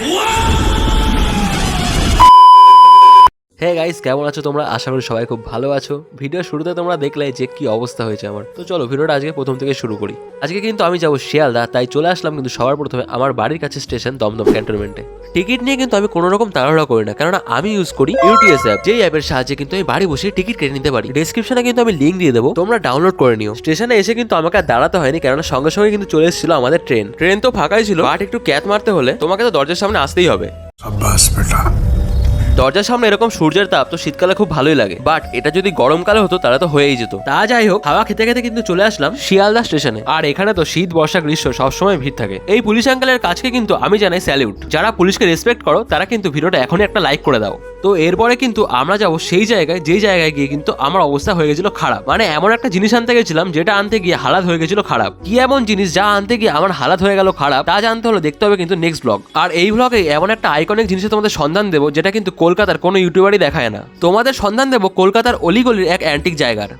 What. হ্যাঁ guys কেমন আছো তোমরা? আশা করি সবাই খুব ভালো আছো। ভিডিও শুরুতে তোমরা দেখলে যে কি অবস্থা হয়েছে আমার। তো চলো ভিডিওটা আজকে প্রথম থেকে শুরু করি। আজকে কিন্তু আমি যাব শিয়ালদা, তাই চলে আসলাম কিন্তু সবার প্রথমে আমার বাড়ির কাছে স্টেশন দমদম ক্যান্টনমেন্টে। টিকিট নিয়ে কিন্তু আমি কোনো রকম তাড়াহুড়া করি না, কেননা আমি ইউজ করি ইউটিএস অ্যাপ যেই অ্যাপের সাহায্যে কিন্তু আমি বাড়ি বসে টিকিট কেটে নিতে পারি। ডিসক্রিপশনে কিন্তু আমি লিঙ্ক দিয়ে দেবো। তোমরা ডাউনলোড করে নিও। স্টেশনে এসে কিন্তু আমাকে আর দাঁড়াতে হয়নি, কেননা সঙ্গে সঙ্গে কিন্তু চলে এসেছিল আমাদের ট্রেন ট্রেন তো ফাঁকাই ছিল বাট একটু ক্যাত মারতে হলে তোমাকে তো দরজার সামনে আসতেই হবে। দরজার সামনে এরকম সূর্যের তাপ তো শীতকালে খুব ভালোই লাগে। বাট এটা যদি গরমকালে হতো তাহলে তো হয়েই যেত। তা যাই হোক হাওয়া খেতে খেতে কিন্তু চলে আসলাম শিয়ালদা স্টেশনে। আর এখানে তো শীত বর্ষা গ্রীষ্ম সবসময় ভিড় থাকে। এই পুলিশ আঙ্কেলের কাছকে কিন্তু আমি জানাই স্যালিউট যারা পুলিশকে রেসপেক্ট করো তারা কিন্তু ভিডিওটা এখনই একটা লাইক করে দাও। তো এরপরে কিন্তু আমরা যাব সেই জায়গায় যেই জায়গায় গিয়ে কিন্তু আমার অবস্থা হয়ে গেছিল খারাপ। মানে এমন একটা জিনিস আনতে গেছিলাম যেটা আনতে গিয়ে হালাত হয়ে গেছিল খারাপ। কি এমন জিনিস যা আনতে গিয়ে আমার হালাত হয়ে গেল খারাপ তা জানতে হলে দেখতে হবে কিন্তু নেক্সট ব্লগ আর এই ব্লগে এমন একটা আইকনিক জিনিসের তোমাদের সন্ধান দেবো যেটা কিন্তু কলকাতার কোনো ইউটিউবারই দেখায় না। তোমাদের সন্ধান দেবো কলকাতার অলিগলির এক অ্যান্টিক জায়গার।